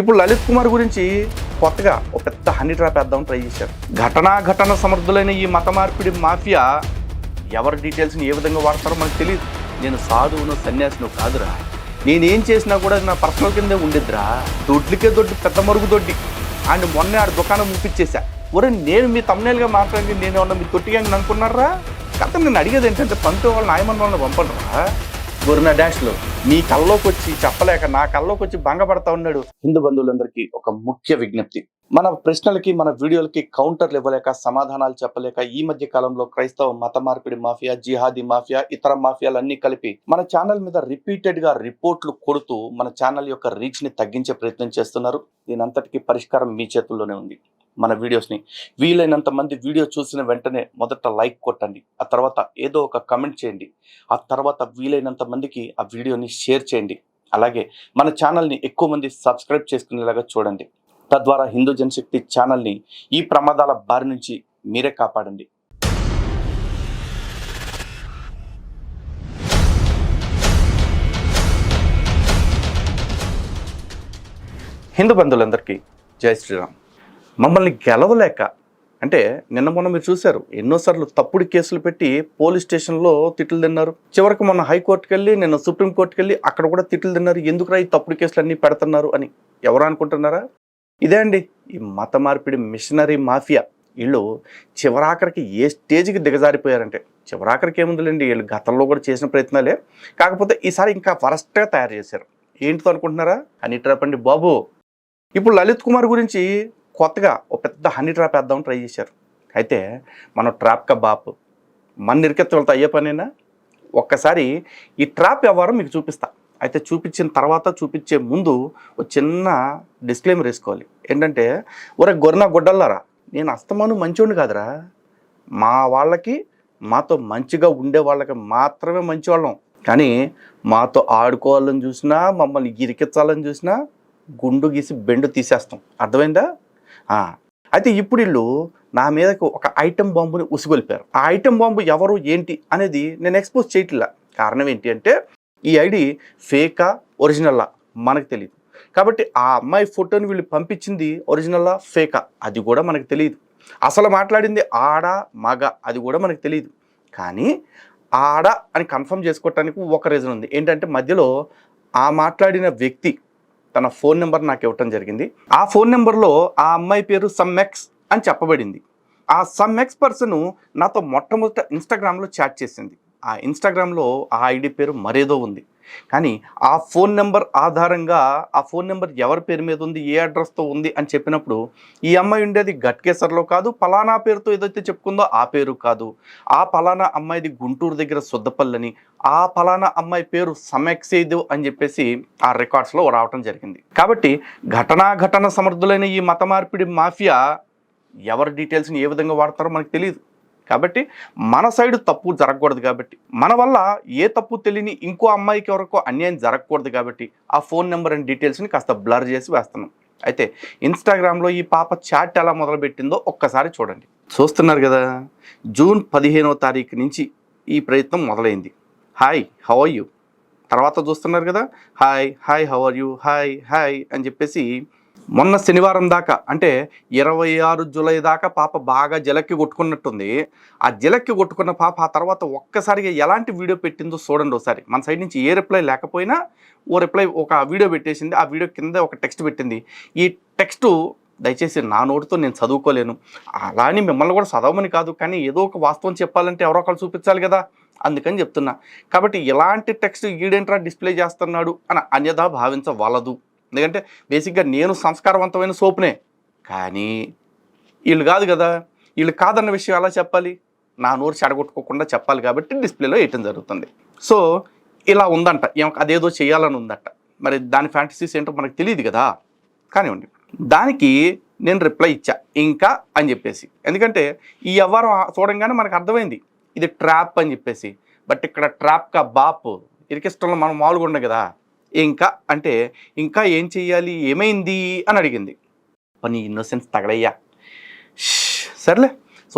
ఇప్పుడు లలిత్ కుమార్ గురించి కొత్తగా ఒక పెద్ద హనీ ట్రాప్ వేద్దాం ట్రై చేశారు. ఘటనా ఘటన సమర్థులైన ఈ మత మార్పిడి మాఫియా ఎవరి డీటెయిల్స్ని ఏ విధంగా వాడతారో మనకు తెలియదు నేను సాధువును సన్యాసిను కాదురా. నేనేం చేసినా కూడా నా పర్సనల్ కిందే ఉండిద్దిరా. దొడ్లకే దొడ్డి పెద్ద మరుగు దొడ్డి. అండ్ మొన్నే ఆడ దుకాణం ముప్పించేశా ఒరే నేను మీ తమ్నేలుగా మాట్లాడి నేను ఏమన్నా మీ తొట్టిగా అనుకున్నారా? కథ నేను అడిగేది ఏంటంటే పంతో వాళ్ళని ఆయమన్న వాళ్ళని పంపడరా గొరిన డాష్లో. మీ కల్లోకి వచ్చి చెప్పలేక నా కల్లోకి వచ్చి భంగపడతా ఉన్నాడు. హిందూ బంధువులందరికీ ఒక ముఖ్య విజ్ఞప్తి. మన ప్రశ్నలకి మన వీడియోలకి కౌంటర్లు ఇవ్వలేక సమాధానాలు చెప్పలేక ఈ మధ్య కాలంలో క్రైస్తవ మత మార్పిడి మాఫియా జిహాదీ మాఫియా ఇతర మాఫియాలన్నీ కలిపి మన ఛానల్ మీద రిపీటెడ్గా రిపోర్ట్లు కొడుతూ మన ఛానల్ యొక్క రీచ్ని తగ్గించే ప్రయత్నం చేస్తున్నారు. దీని అంతటికీ పరిష్కారం మీ చేతుల్లోనే ఉంది. మన వీడియోస్ని వీలైనంత మంది వీడియో చూసిన వెంటనే మొదట లైక్ కొట్టండి. ఆ తర్వాత ఏదో ఒక కమెంట్ చేయండి. ఆ తర్వాత వీలైనంత మందికి ఆ వీడియోని షేర్ చేయండి. అలాగే మన ఛానల్ని ఎక్కువ మంది సబ్స్క్రైబ్ చేసుకునేలాగా చూడండి. తద్వారా హిందూ జనశక్తి ఛానల్ని ఈ ప్రమాదాల బారి నుంచి మీరే కాపాడండి. హిందూ బంధువులందరికీ జై శ్రీరామ్. మమ్మల్ని గెలవలేక అంటే నిన్న మొన్న మీరు చూశారు ఎన్నోసార్లు తప్పుడు కేసులు పెట్టి పోలీస్ స్టేషన్లో తిట్లు తిన్నారు. చివరికి మొన్న హైకోర్టుకి వెళ్ళి నిన్న సుప్రీంకోర్టుకి వెళ్ళి అక్కడ కూడా తిట్లు తిన్నారు. ఎందుకురా ఈ తప్పుడు కేసులు అన్నీ పెడుతున్నారు అని ఎవరు అనుకుంటున్నారా? ఇదే అండి ఈ మత మార్పిడి మిషనరీ మాఫియా. వీళ్ళు చివరాఖరికి ఏ స్టేజ్కి దిగజారిపోయారంటే చివరాఖరికి ఏముందిలేండి వీళ్ళు గతంలో కూడా చేసిన ప్రయత్నాలే. కాకపోతే ఈసారి ఇంకా వరస్ట్గా తయారు చేశారు. ఏంటితో అనుకుంటున్నారా? అని ట్రాపండి బాబు. ఇప్పుడు లలిత్ కుమార్ గురించి కొత్తగా ఒక పెద్ద హనీ ట్రాప్ వేద్దామని ట్రై చేశారు. అయితే మన ట్రాప్ బాప్ మన నిరికెత్త వెళ్తా అయ్యే పనేనా? ఒక్కసారి ఈ ట్రాప్ వ్యవహారం మీకు చూపిస్తా. అయితే చూపించిన తర్వాత చూపించే ముందు ఒక చిన్న డిస్క్లైమర్ వేసుకోవాలి. ఏంటంటే ఒరే గొర్రెన గొడ్డల్లారా? నేను అస్తమాను మంచోడిని కాదురా. మా వాళ్ళకి మాతో మంచిగా ఉండే వాళ్ళకి మాత్రమే మంచివాళ్ళం. కానీ మాతో ఆడుకోవాలని చూసినా మమ్మల్ని ఇరికించాలని చూసినా గుండు గీసి బెండు తీసేస్తాం. అర్థమైందా? అయితే ఇప్పుడు వీళ్ళు నా మీదకు ఒక ఐటెం బాంబుని ఉసిగొలిపారు. ఆ ఐటమ్ బాంబు ఎవరు ఏంటి అనేది నేను ఎక్స్పోజ్ చేయట్లా. కారణం ఏంటి అంటే ఈ ఐడి ఫేకా ఒరిజినల్లా మనకు తెలియదు కాబట్టి ఆ అమ్మాయి ఫోటోని వీళ్ళు పంపించింది ఒరిజినల్లా ఫేకా? అది కూడా మనకు తెలియదు అసలు మాట్లాడింది ఆడ మగ? అది కూడా మనకు తెలియదు కానీ ఆడ అని కన్ఫర్మ్ చేసుకోవటానికి ఒక రీజన్ ఉంది ఏంటంటే మధ్యలో ఆ మాట్లాడిన వ్యక్తి తన ఫోన్ నెంబర్ నాకు ఇవ్వటం జరిగింది. ఆ ఫోన్ నెంబర్లో ఆ అమ్మాయి పేరు సమ్మెక్స్ అని చెప్పబడింది. ఆ సమ్మెక్స్ పర్సన్ నాతో మొట్టమొదట ఇన్స్టాగ్రామ్లో చాట్ చేసింది. ఆ ఇన్స్టాగ్రామ్లో ఆ ఐడి పేరు మరేదో ఉంది. కానీ ఆ ఫోన్ నెంబర్ ఆధారంగా ఆ ఫోన్ నెంబర్ ఎవరి పేరు మీద ఉంది ఏ అడ్రస్తో ఉంది అని చెప్పినప్పుడు ఈ అమ్మాయి ఉండేది గట్కేసర్లో కాదు పలానా పేరుతో ఏదైతే చెప్పుకుందో ఆ పేరు కాదు. ఆ పలానా అమ్మాయిది గుంటూరు దగ్గర సొద్దపల్లని ఆ పలానా అమ్మాయి పేరు సమెక్సేదు అని చెప్పేసి ఆ రికార్డ్స్లో రావటం జరిగింది. కాబట్టి ఘటనా ఘటన సమర్థులైన ఈ మత మార్పిడి మాఫియా ఎవరి డీటెయిల్స్ని ఏ విధంగా వాడతారో మనకు తెలియదు కాబట్టి మన సైడ్ తప్పు జరగకూడదు కాబట్టి మన వల్ల ఏ తప్పు తెలియని ఇంకో అమ్మాయికి ఎవరికో అన్యాయం జరగకూడదు కాబట్టి ఆ ఫోన్ నెంబర్ అండ్ డీటెయిల్స్ని కాస్త బ్లర్ చేసి వేస్తున్నాం. అయితే ఇన్స్టాగ్రామ్లో ఈ పాప చాట్ ఎలా మొదలుపెట్టిందో ఒక్కసారి చూడండి. చూస్తున్నారు కదా జూన్ పదిహేనో తారీఖు నుంచి ఈ ప్రయత్నం మొదలైంది. Hi how are you? తర్వాత చూస్తున్నారు కదా hi hi how are you? Hi hi అని చెప్పేసి మొన్న శనివారం దాకా అంటే ఇరవై ఆరు జూలై దాకా పాప బాగా జలక్కి కొట్టుకున్నట్టుంది. ఆ జలక్కి కొట్టుకున్న పాప ఆ తర్వాత ఒక్కసారిగా ఎలాంటి వీడియో పెట్టిందో చూడండి ఒకసారి. మన సైడ్ నుంచి ఏ రిప్లై లేకపోయినా ఓ రిప్లై ఒక వీడియో పెట్టేసింది. ఆ వీడియో కింద ఒక టెక్స్ట్ పెట్టింది. ఈ టెక్స్ట్ దయచేసి నా నోటితో నేను చదువుకోలేను. అలా అని మిమ్మల్ని కూడా చదవమని కాదు కానీ ఏదో ఒక వాస్తవం చెప్పాలంటే ఎవరో ఒకరు చూపించాలి కదా అందుకని చెప్తున్నా. కాబట్టి ఎలాంటి టెక్స్ట్ ఈడేంట్రా డిస్ప్లే చేస్తున్నాడు అని అన్యథా భావించవలదు. ఎందుకంటే బేసిక్గా నేను సంస్కారవంతమైన సోపునే. కానీ వీళ్ళు కాదు కదా. వీళ్ళు కాదన్న విషయం ఎలా చెప్పాలి? నా నోరు చెడగొట్టుకోకుండా చెప్పాలి కాబట్టి డిస్ప్లేలో వేయటం జరుగుతుంది. సో ఇలా ఉందంట. అదేదో చేయాలని ఉందంట. మరి దాని ఫ్యాంటసీస్ ఏంటో మనకు తెలియదు కదా. కానివ్వండి. దానికి నేను రిప్లై ఇచ్చా. ఇంకా అని చెప్పేసి. ఎందుకంటే ఈ వ్యవహారం చూడంగానే మనకు అర్థమైంది. ఇది ట్రాప్ అని చెప్పేసి. బట్ ఇక్కడ ట్రాప్ కా బాప్. ఇరికిష్టంలో మనం మామూలుగా ఉండే కదా. ఇంకా అంటే ఇంకా ఏం చెయ్యాలి? ఏమైంది? అని అడిగింది. పని ఇన్నోసెన్స్ తగలయ్యా. సర్లే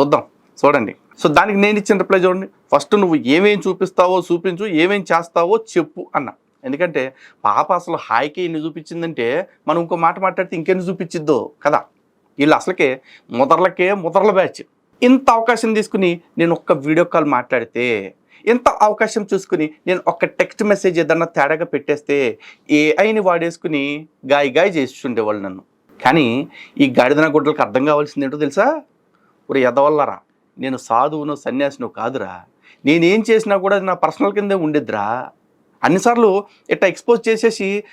చూద్దాం చూడండి. సో దానికి నేను ఇచ్చిన రిప్లై చూడండి. ఫస్ట్ నువ్వు ఏమేం చూపిస్తావో చూపించు ఏమేం చేస్తావో చెప్పు అన్న. ఎందుకంటే పాప అసలు హాయికి ఎన్ని చూపించిందంటే మనం ఇంకో మాట మాట్లాడితే ఇంకెన్ని చూపించిద్దో కదా? వీళ్ళు అసలుకే ముదర్లకే ముదర్ల బ్యాచ్. ఇంత అవకాశం తీసుకుని నేను ఒక్క వీడియో కాల్ మాట్లాడితే ఇంత అవకాశం చూసుకుని నేను ఒక టెక్స్ట్ మెసేజ్ ఏదన్నా తేడాగా పెట్టేస్తే ఏఐని వాడేసుకుని గాయ గాయ చేస్తుండేవాళ్ళు నన్ను. కానీ ఈ గాడిదన గుడ్డలకు అర్థం కావాల్సింది ఏంటో తెలుసా? ఒక ఎదవల్లరా నేను సాధువును సన్యాసిను కాదురా. నేనేం చేసినా కూడా నా పర్సనల్ కిందే ఉండిద్దిరా. అన్నిసార్లు ఇట్లా ఎక్స్పోజ్ చేసేసి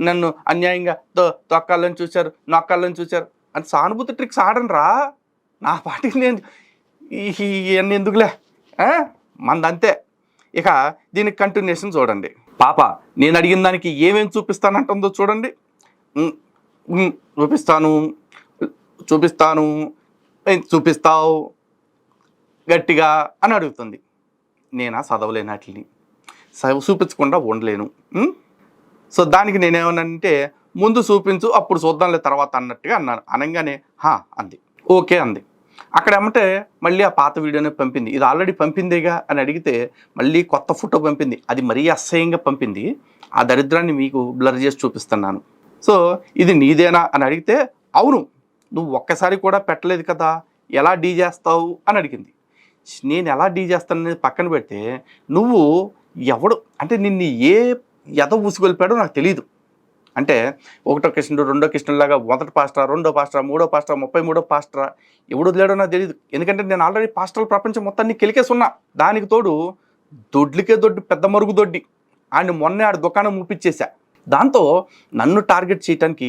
నన్ను అన్యాయంగా తో తొక్కాలని చూశారు నొక్కాలని చూశారు అని సానుభూతి ట్రిక్స్ ఆడనరా. నా పాటికి నేను ఈ- ఇవన్నీ ఎందుకులే? మందంతే. ఇక దీనికి కంటిన్యూషన్ చూడండి. పాప నేను అడిగిన దానికి ఏమేమి చూపిస్తానంటుందో చూడండి. చూపిస్తాను. చూపిస్తాను. ఏం చూపిస్తావు? గట్టిగా అని అడుగుతుంది. నేనా చదవలేను వాటిని. చూపించకుండా ఉండలేను. సో దానికి నేనేమన్నానంటే ముందు చూపించు అప్పుడు చూద్దాంలే తర్వాత అన్నట్టుగా అన్నాను. అనగానే హా అంది. ఓకే అంది. అక్కడ ఏమంటే మళ్ళీ ఆ పాత వీడియోనే పంపింది. ఇది ఆల్రెడీ పంపిందేగా అని అడిగితే మళ్ళీ కొత్త ఫోటో పంపింది. అది మరీ అసహ్యంగా పంపింది. ఆ దరిద్రాన్ని మీకు బ్లర్ చేసి చూపిస్తున్నాను. సో ఇది నీదేనా అని అడిగితే అవును నువ్వు ఒక్కసారి కూడా పెట్టలేదు కదా ఎలా డీ చేస్తావు అని అడిగింది. నేను ఎలా డీ చేస్తాననేది పక్కన పెడితే నువ్వు ఎవడు అంటే నిన్ను ఏ ఎద ఊసుకొల్పాడో నాకు తెలియదు అంటే ఒకటో కృష్ణుడు రెండో కృష్ణుడిలాగా మొదటి పాస్టరా రెండో పాస్టరా మూడో పాస్టరా ముప్పై మూడో పాస్టరా ఎవడు వదిలేడో నాకు తెలియదు ఎందుకంటే నేను ఆల్రెడీ పాస్టల్ ప్రపంచం మొత్తాన్ని కెలికేసున్నా దానికి తోడు దొడ్లికే దొడ్డు పెద్ద మరుగు దొడ్డి. ఆయన మొన్నే ఆడ దుకాణం ముప్పించేశా దాంతో నన్ను టార్గెట్ చేయడానికి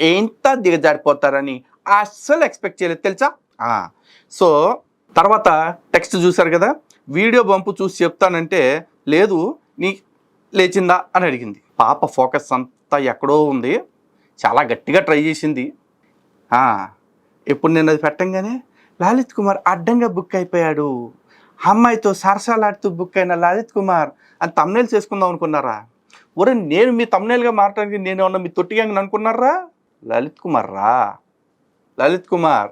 ఎంత దిగజారిపోతారని అస్సలు ఎక్స్పెక్ట్ చేయలేదు. తెలుసా? సో తర్వాత టెక్స్ట్ చూశారు కదా? వీడియో పంపు చూసి చెప్తానంటే లేదు నీ లేచిందా అని అడిగింది. పాప ఫోకస్ అంతా ఎక్కడో ఉంది. చాలా గట్టిగా ట్రై చేసింది. ఇప్పుడు నేను అది పెట్టంగానే లలిత్ కుమార్ అడ్డంగా బుక్ అయిపోయాడు. అమ్మాయితో సరసాలాడుతూ బుక్ అయిన లలిత్ కుమార్ అని తమ్నేల్స్ చేసుకుందాం అనుకున్నారా? ఒరే నేను మీ తమ్నేల్గా మారటానికి నేను ఏమన్నా మీ తొట్టిగా అనుకున్నారా? లలిత్ కుమార్ రా లలిత్ కుమార్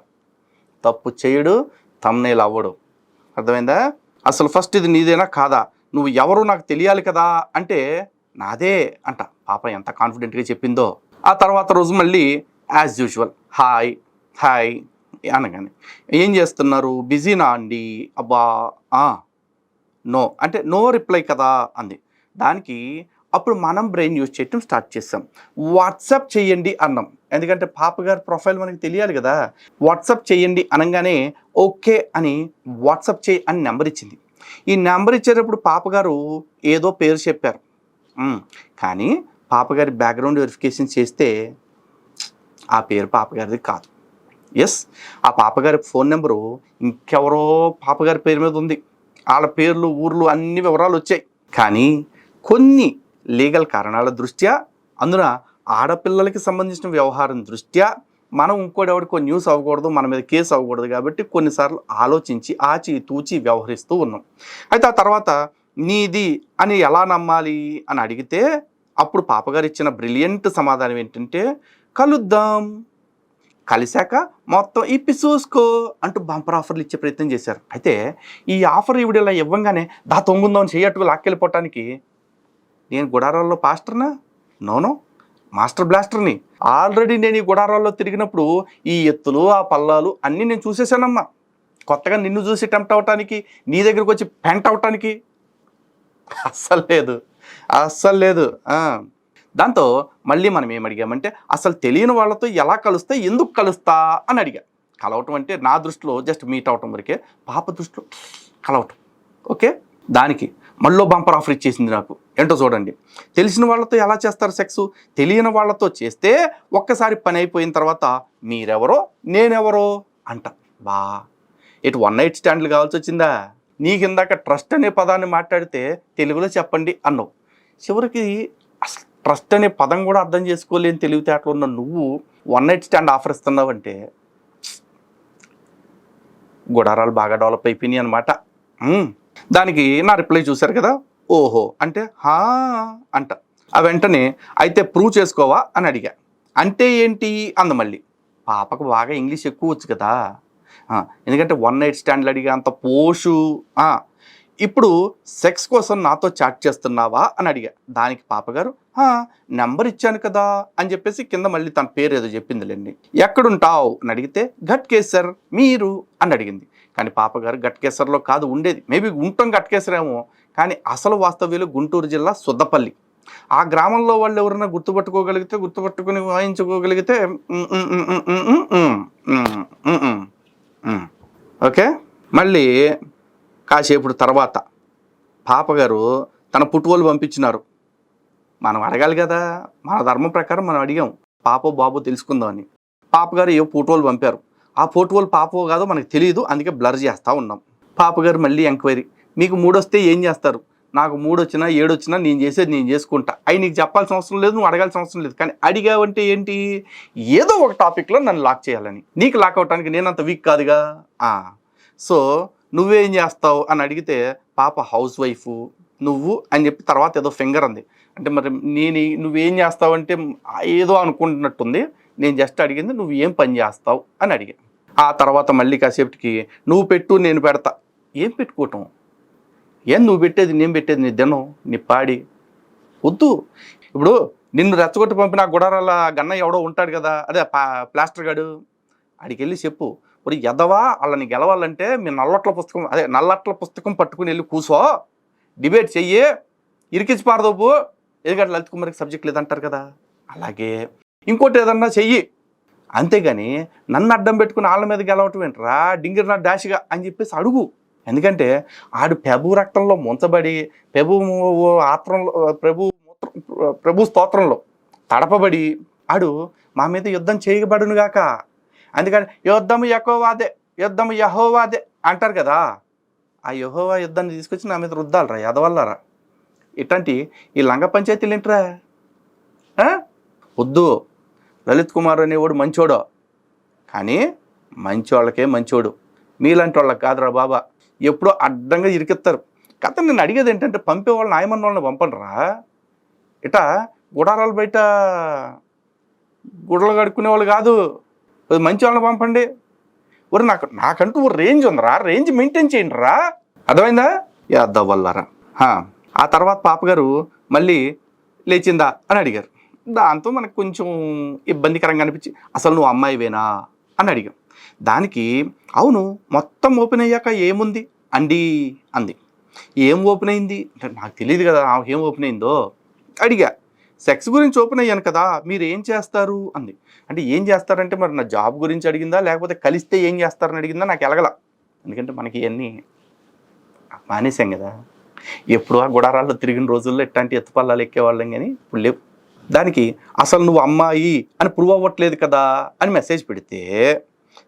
తప్పు చేయడు తమ్నేల్ అవ్వడు. అర్థమైందా? అసలు ఫస్ట్ ఇది నీదేనా? కాదా? నువ్వు ఎవరు నాకు తెలియాలి కదా? అంటే నాదే అంట. పాప ఎంత కాన్ఫిడెంట్గా చెప్పిందో. ఆ తర్వాత రోజు మళ్ళీ యాజ్ యూజువల్ హాయ్ హాయ్ అనగానే ఏం చేస్తున్నారు? బిజీనా అండి? అబ్బా నో. అంటే నో రిప్లై కదా? అంది. దానికి అప్పుడు మనం బ్రెయిన్ యూజ్ చేయటం స్టార్ట్ చేస్తాం వాట్సాప్ చేయండి అన్నాం. ఎందుకంటే పాప గారి ప్రొఫైల్ మనకి తెలియాలి కదా. వాట్సాప్ చేయండి అనగానే ఓకే అని వాట్సాప్ చేయి అని నెంబర్ ఇచ్చింది. ఈ నెంబర్ ఇచ్చేటప్పుడు పాపగారు ఏదో పేరు చెప్పారు. కానీ పాపగారి బ్యాక్గ్రౌండ్ వెరిఫికేషన్ చేస్తే ఆ పేరు పాపగారిది కాదు. ఎస్ ఆ పాపగారి ఫోన్ నెంబరు ఇంకెవరో పాపగారి పేరు మీద ఉంది. వాళ్ళ పేర్లు ఊర్లు అన్ని వివరాలు వచ్చాయి. కానీ కొన్ని లీగల్ కారణాల దృష్ట్యా అందున ఆడపిల్లలకి సంబంధించిన వ్యవహారం దృష్ట్యా మనం ఇంకోటెవరికో న్యూస్ అవ్వకూడదు మన మీద కేసు అవ్వకూడదు కాబట్టి కొన్నిసార్లు ఆలోచించి ఆచి తూచి వ్యవహరిస్తూ ఉన్నాం. అయితే ఆ తర్వాత నీది అని ఎలా నమ్మాలి అని అడిగితే అప్పుడు పాపగారు ఇచ్చిన బ్రిలియంట్ సమాధానం ఏంటంటే కలుద్దాం. కలిశాక మొత్తం ఇప్పి చూసుకో అంటూ బంపర్ ఆఫర్లు ఇచ్చే ప్రయత్నం చేశారు. అయితే ఈ ఆఫర్ ఈవిడ ఇలా ఇవ్వంగానే దా తొంగుందాం చేయట్టు లాక్కెళ్ళిపోవటానికి. నేను గుడారాల్లో పాస్టర్నా? నోనో మాస్టర్ బ్లాస్టర్ని. ఆల్రెడీ నేను ఈ గుడారాల్లో తిరిగినప్పుడు ఈ ఎత్తులు ఆ పల్లాలు అన్నీ నేను చూసేసానమ్మా కొత్తగా నిన్ను చూసి టెంప్ట్ అవటానికి నీ దగ్గరకు వచ్చి పెంట్ అవటానికి. అస్సలు లేదు. అస్సలు లేదు. దాంతో మళ్ళీ మనం ఏం అడిగామంటే అసలు తెలియని వాళ్ళతో ఎలా కలుస్తా ఎందుకు కలుస్తా అని అడిగా. కలవటం అంటే నా దృష్టిలో జస్ట్ మీట్ అవటం వరకే పాప దృష్టిలో కలవటం. ఓకే? దానికి మళ్ళీ బంపర్ ఆఫర్ ఇచ్చేసింది నాకు. ఏంటో చూడండి. తెలిసిన వాళ్ళతో ఎలా చేస్తారు సెక్స్? తెలియని వాళ్ళతో చేస్తే ఒక్కసారి పని అయిపోయిన తర్వాత మీరెవరో నేనెవరో అంట. బా. ఇటు వన్ నైట్ స్టాండ్లు కావాల్సి వచ్చిందా? నీకు ఇందాక ట్రస్ట్ అనే పదాన్ని మాట్లాడితే తెలుగులో చెప్పండి అన్నావు. చివరికి అసలు ట్రస్ట్ అనే పదం కూడా అర్థం చేసుకోలేని తెలివితేటలు ఉన్న నువ్వు వన్ నైట్ స్టాండ్ ఆఫర్ ఇస్తున్నావంటే గుడారాలు బాగా డెవలప్ అయిపోయినాయి అనమాట దానికి నా రిప్లై చూశారు కదా? ఓహో. అంటే హా అంట. ఆ వెంటనే అయితే ప్రూవ్ చేసుకోవా? అని అడిగా. అంటే ఏంటి? అంద మళ్ళీ. పాపకు బాగా ఇంగ్లీష్ ఎక్కువ వచ్చు కదా? ఎందుకంటే వన్ నైట్ స్టాండ్లు అడిగా అంత పోషు ఇప్పుడు సెక్స్ కోసం నాతో చాట్ చేస్తున్నావా అని అడిగా. దానికి పాపగారు నెంబర్ ఇచ్చాను కదా అని చెప్పేసి కింద మళ్ళీ తన పేరు ఏదో చెప్పిందిలేండి ఎక్కడుంటావు? అని అడిగితే ఘట్కేసర్ మీరు అని అడిగింది. కానీ పాపగారు ఘట్కేసర్లో కాదు ఉండేది. మేబీ ఉంటాం ఘట్కేసరేమో కానీ అసలు వాస్తవ్యులు గుంటూరు జిల్లా సుద్దపల్లి. ఆ గ్రామంలో వాళ్ళు ఎవరైనా గుర్తుపట్టుకోగలిగితే గుర్తుపట్టుకుని వాయించుకోగలిగితే ఓకే? మళ్ళీ కాసేపు తర్వాత పాపగారు తన పుట్టుకోలు పంపించినారు. మనం అడగాలి కదా మన ధర్మం ప్రకారం మనం అడిగాం పాపో బాబో తెలుసుకుందామని పాపగారు ఏ ఫోటోలు పంపారు. ఆ ఫోటోలు పాపో కాదో మనకు తెలియదు అందుకే బ్లర్ చేస్తూ ఉన్నాం. పాపగారు మళ్ళీ ఎంక్వైరీ మీకు మూడొస్తే ఏం చేస్తారు? నాకు మూడు వచ్చినా ఏడు వచ్చినా నేను చేసేది నేను చేసుకుంటా. అవి నీకు చెప్పాల్సిన అవసరం లేదు నువ్వు అడగాల్సిన అవసరం లేదు. కానీ అడిగావంటే ఏంటి? ఏదో ఒక టాపిక్లో నన్ను లాక్ చేయాలని. నీకు లాక్ అవటానికి నేనంత వీక్ కాదుగా? సో నువ్వేం చేస్తావు అని అడిగితే పాప హౌస్ వైఫ్ నువ్వు అని చెప్పి తర్వాత ఏదో ఫింగర్ అంది. అంటే మరి నేను నువ్వేం చేస్తావు అంటే ఏదో అనుకుంటున్నట్టుంది. నేను జస్ట్ అడిగింది నువ్వు ఏం పని చేస్తావు? అని అడిగా. ఆ తర్వాత మళ్ళీ కాసేపటికి నువ్వు పెట్టు నేను పెడతా. ఏం పెట్టుకోవటం? ఏం నువ్వు పెట్టేది నేను పెట్టేది నీ దినం నీ పాడి. వద్దు. ఇప్పుడు నిన్ను రెచ్చగొట్టి పంపిన గుడారాల గన్న ఎవడో ఉంటాడు కదా అదే పా- ప్లాస్టర్ గాడు. ఆడికి వెళ్ళి చెప్పు. ఒరి ఎదవా వాళ్ళని గెలవాలంటే మీ నల్లట్ల పుస్తకం అదే నల్లట్ల పుస్తకం పట్టుకుని వెళ్ళి కూసో. డిబేట్ చెయ్యి. ఇరికించి పారదోపు. ఎందుకంటే లలిత్ కుమార్కి సబ్జెక్ట్ లేదంటారు కదా. అలాగే ఇంకోటి ఏదన్నా చెయ్యి. అంతేగాని నన్ను అడ్డం పెట్టుకుని వాళ్ళ మీద గెలవటం ఏంట్రా? డింగిర్ నా డాష్గా అని చెప్పేసి అడుగు. ఎందుకంటే ఆడు ప్రభు రక్తంలో ముంచబడి ప్రభు ఆత్రంలో ప్రభు ప్రభు స్తోత్రంలో తడపబడి ఆడు మా మీద యుద్ధం చేయబడును గాక. అందుకని యుద్ధము యహోవాదే యుద్ధము యహోవాదే అంటారు కదా. ఆ యహోవా యుద్ధాన్ని తీసుకొచ్చి నా మీద రుద్దాలరా ఎదవల్లరా. ఇట్లాంటి ఈ లంగ పంచాయతీలు ఏంట్రా? వద్దు. లలిత్ కుమార్ అనేవాడు మంచోడో. కానీ మంచోళ్ళకే మంచోడు. మీలాంటి వాళ్ళకి కాదురా బాబా. ఎప్పుడో అడ్డంగా ఇరికిస్తారు కథ నేను అడిగేది ఏంటంటే పంపే వాళ్ళని ఆయమన్న వాళ్ళని పంపండిరా ఇట గుడారాలు బయట గుడలు కడుక్కునే వాళ్ళు కాదు. అది మంచి వాళ్ళని పంపండి. ఒరే నాకు నాకంటూ ఓ రేంజ్ ఉందిరా. రేంజ్ మెయింటైన్ చేయండి రా అర్థమైందా యాద్దా వల్లరా ఆ తర్వాత పాపగారు మళ్ళీ లేచిందా అని అడిగారు. దాంతో మనకు కొంచెం ఇబ్బందికరంగా అనిపించి అసలు నువ్వు అమ్మాయివేనా? అని అడిగాం. దానికి అవును మొత్తం ఓపెన్ అయ్యాక ఏముంది? అండి అంది. ఏం ఓపెన్ అయింది? అంటే నాకు తెలియదు కదా ఏం ఓపెన్ అయిందో. అడిగా. సెక్స్ గురించి ఓపెన్ అయ్యాను కదా మీరు ఏం చేస్తారు? అంది. అంటే ఏం చేస్తారంటే మరి నా జాబ్ గురించి అడిగిందా? లేకపోతే కలిస్తే ఏం చేస్తారని అడిగిందా? నాకు ఎలగల. ఎందుకంటే మనకి ఇవన్నీ మానేసాం కదా. ఎప్పుడు ఆ గుడారాల్లో తిరిగిన రోజుల్లో ఎట్లాంటి ఎత్తుపల్లాలు ఎక్కేవాళ్ళం కానీ ఇప్పుడు లేవు. దానికి అసలు నువ్వు అమ్మాయి అని ప్రూవ్ అవ్వట్లేదు కదా? అని మెసేజ్ పెడితే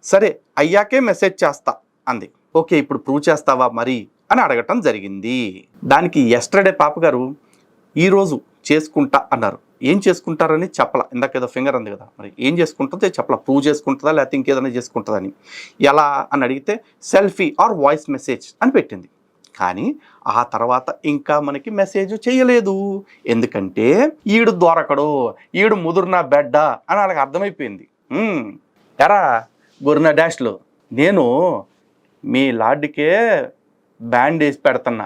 సరే అయ్యాకే మెసేజ్ చేస్తా అంది. ఓకే ఇప్పుడు ప్రూవ్ చేస్తావా మరి అని అడగటం జరిగింది. దానికి ఎస్టర్డే పాపగారు ఈరోజు చేసుకుంటా అన్నారు. ఏం చేసుకుంటారని చెప్పలా ఇందాక ఏదో ఫింగర్ అంది కదా మరి ఏం చేసుకుంటుందో చెప్పలా ప్రూవ్ చేసుకుంటుందా లేకపోతే ఇంకేదైనా చేసుకుంటుందా అని ఎలా? అని అడిగితే సెల్ఫీ ఆర్ వాయిస్ మెసేజ్ అని పెట్టింది. కానీ ఆ తర్వాత ఇంకా మనకి మెసేజ్ చేయలేదు. ఎందుకంటే ఈడు దొరకడు ఈడు ముదురున బెడ్డ అని వాళ్ళకి అర్థమైపోయింది. ఎరా గురునా డాష్లో. నేను మీ లాడ్డుకే బ్యాండ్ వేసి పెడుతున్నా.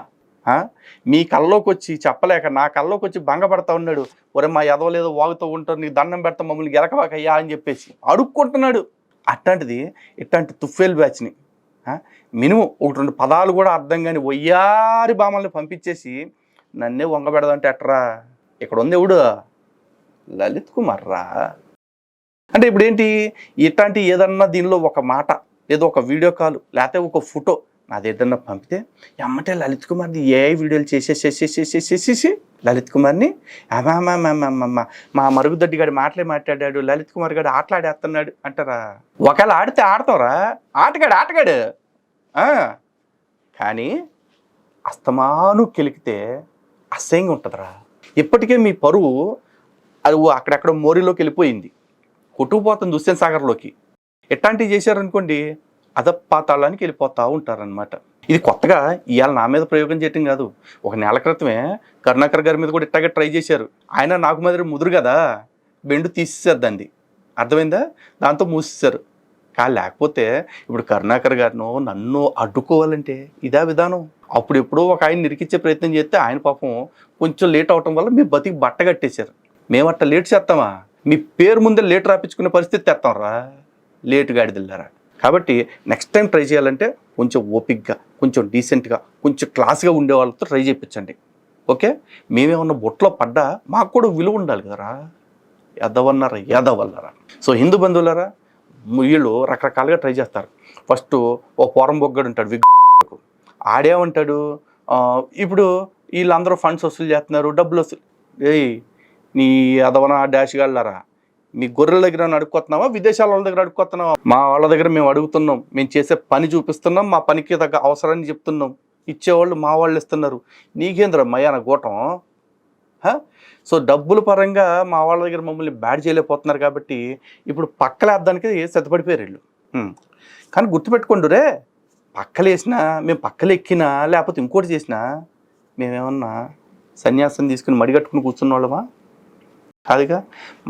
మీ కల్లోకి వచ్చి చెప్పలేక నా కల్లోకి వచ్చి భంగపడతా ఉన్నాడు. ఒరే మా ఎదవలేదో వాగుతూ ఉంటారు నీకు దండం పెడతా మమ్మల్ని గెలకవాకయ్యా అని చెప్పేసి అడుక్కుంటున్నాడు. అట్లాంటిది ఇట్లాంటి తుఫేల్ బ్యాచ్ని మినిమం ఒకటి రెండు పదాలు కూడా అర్థం కాని వయ్యారి బామల్ని పంపించేసి నన్నే వంగబెడదంటే ఎట్రా? ఇక్కడ ఉంది ఎవడు? లలిత్ కుమార్ రా అంటే ఇప్పుడు ఏంటి ఇట్లాంటి ఏదన్నా దీనిలో ఒక మాట ఏదో ఒక వీడియో కాల్ లేకపోతే ఒక ఫోటో నాది ఏదన్నా పంపితే ఎమ్మటే లలిత్ కుమార్ది ఏ వీడియోలు చేసేసేసేసేసేసేసి లలిత్ కుమార్ని అమ్మ మా మరుగుదొడ్డి గారి మాటలే మాట్లాడాడు లలిత్ కుమార్ గారు ఆటలాడేస్తున్నాడు అంటారా ఒకవేళ ఆడితే ఆడతావురా ఆటగాడు ఆటగాడు. కానీ అస్తమాను కెలికితే అసహ్యంగా ఉంటుందిరా ఇప్పటికే మీ పరువు అది అక్కడెక్కడ మోరిలోకి వెళ్ళిపోయింది కొట్టుకుపోతుంది దుష్యన్ సాగర్లోకి. ఎట్లాంటివి చేశారనుకోండి అదపాతాళానికి వెళ్ళిపోతూ ఉంటారనమాట ఇది కొత్తగా ఇవాళ నా మీద ప్రయోగం చేయటం కాదు. ఒక నెల క్రితమే కరుణాకర్ గారి మీద కూడా ఇట్టాగే ట్రై చేశారు. ఆయన నాకు మీద ముదురు కదా బెండు తీసేసారు దాన్ని. అర్థమైందా? దాంతో మూసేశారు. కా లేకపోతే ఇప్పుడు కరుణాకర్ గారిను నన్ను అడ్డుకోవాలంటే ఇదా విధానం? అప్పుడు ఎప్పుడో ఒక ఆయన నిరికిచ్చే ప్రయత్నం చేస్తే ఆయన పాపం కొంచెం లేట్ అవటం వల్ల మీ బతికి బట్ట కట్టేశారు. మేము అట్ట లేట్ చేస్తామా? మీ పేరు ముందే లేట్ రాపించుకునే పరిస్థితి తెస్తాంరా లేటుగా లేట్ గాడిదిల్లారా కాబట్టి నెక్స్ట్ టైం ట్రై చేయాలంటే కొంచెం ఓపిక్గా కొంచెం డీసెంట్గా కొంచెం క్లాస్గా ఉండే వాళ్ళతో ట్రై చేయించండి ఓకే మేమేమన్నా బొట్లో పడ్డా మాకు కూడా విలువ ఉండాలి కదరా. ఎదవన్నారా ఎదవల్లరా సో హిందూ బంధువులారా వీళ్ళు రకరకాలుగా ట్రై చేస్తారు. ఫస్ట్ ఓ పొరం బొగ్గడు ఉంటాడు విగ్గు ఆడేమంటాడు? ఇప్పుడు వీళ్ళందరూ ఫండ్స్ వసూలు చేస్తున్నారు డబ్బులు వసూలు ఏయ్ నీ అదవన డాష్ గళ్ళారా? మీ గొర్రెల దగ్గర అడుక్కొస్తున్నావా విదేశాల వాళ్ళ దగ్గర అడుక్కొస్తున్నావా మా వాళ్ళ దగ్గర మేము అడుగుతున్నాం. మేము చేసే పని చూపిస్తున్నాం. మా పనికి తగ్గ అవసరాన్ని చెప్తున్నాం. ఇచ్చేవాళ్ళు మా వాళ్ళు ఇస్తున్నారు. నీకేంద్ర మయాన కూటం సో డబ్బుల పరంగా మా వాళ్ళ దగ్గర మమ్మల్ని బ్యాడ్ చేయలేకపోతున్నారు కాబట్టి ఇప్పుడు పక్కలేద్దానికి సిద్ధపడిపోయారు వీళ్ళు. కానీ గుర్తుపెట్టుకోండి రే పక్కలేసినా మేము పక్కలెక్కినా లేకపోతే ఇంకోటి చేసినా మేమేమన్నా సన్యాసం తీసుకుని మడిగట్టుకుని కూర్చున్న వాళ్ళమా కాదుగా?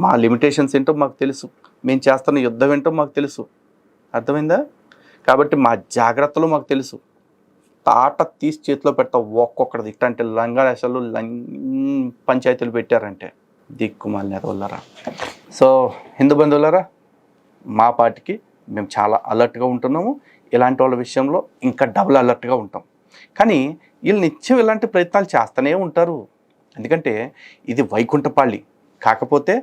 మా లిమిటేషన్స్ ఏంటో మాకు తెలుసు. మేము చేస్తున్న యుద్ధం ఏంటో మాకు తెలుసు. అర్థమైందా? కాబట్టి మా జాగ్రత్తలు మాకు తెలుసు. తాట తీసి చేతిలో పెడతా ఒక్కొక్కటి ఇట్లాంటి లంగాడేశాలు లం పంచాయతీలు పెట్టారంటే దిక్కుమాలి ఎదవల్లరా. సో హిందూ బంధువులరా మా పార్టీకి మేము చాలా అలర్ట్గా ఉంటున్నాము. ఇలాంటి వాళ్ళ విషయంలో ఇంకా డబుల్ అలర్ట్గా ఉంటాం. కానీ వీళ్ళు నిత్యం ఇలాంటి ప్రయత్నాలు చేస్తూనే ఉంటారు. ఎందుకంటే ఇది వైకుంఠపాళి. కాకపోతే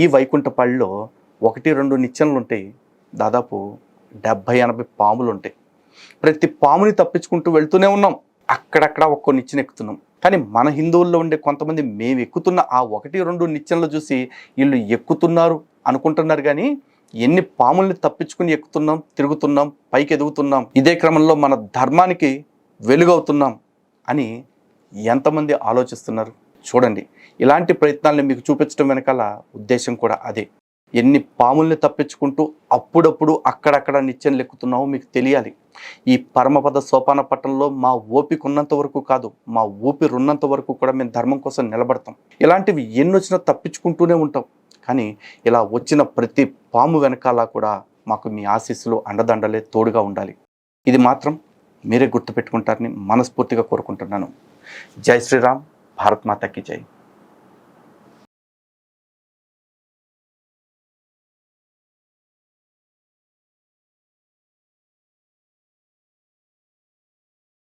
ఈ వైకుంఠపల్లిలో ఒకటి రెండు నిచ్చెనలు ఉంటాయి. దాదాపు డెబ్భై ఎనభై పాములు ఉంటాయి. ప్రతి పాముని తప్పించుకుంటూ వెళ్తూనే ఉన్నాం. అక్కడక్కడ ఒక్కో నిచ్చెన ఎక్కుతున్నాం. కానీ మన హిందువుల్లో ఉండే కొంతమంది మేము ఎక్కుతున్న ఆ ఒకటి రెండు నిచ్చెనలు చూసి వీళ్ళు ఎక్కుతున్నారు అనుకుంటున్నారు కానీ ఎన్ని పాముల్ని తప్పించుకుని ఎక్కుతున్నాం తిరుగుతున్నాం పైకి ఎదుగుతున్నాం ఇదే క్రమంలో మన ధర్మానికి వెలుగవుతున్నాం అని ఎంతమంది ఆలోచిస్తున్నారు? చూడండి. ఇలాంటి ప్రయత్నాలను మీకు చూపించడం వెనకాల ఉద్దేశం కూడా అదే. ఎన్ని పాముల్ని తప్పించుకుంటూ అప్పుడప్పుడు అక్కడక్కడ నిత్యం లెక్కుతున్నావో మీకు తెలియాలి. ఈ పరమపద సోపాన పట్టణంలో మా ఓపిక ఉన్నంత వరకు కాదు మా ఊపిరి ఉన్నంత వరకు కూడా మేము ధర్మం కోసం నిలబడతాం. ఇలాంటివి ఎన్ని వచ్చినా తప్పించుకుంటూనే ఉంటాం. కానీ ఇలా వచ్చిన ప్రతి పాము వెనకాల కూడా మాకు మీ ఆశీస్సులు అండదండలే తోడుగా ఉండాలి. ఇది మాత్రం మీరే గుర్తుపెట్టుకుంటారని మనస్ఫూర్తిగా కోరుకుంటున్నాను. జై శ్రీరామ్ భారత్ మాతకి జై.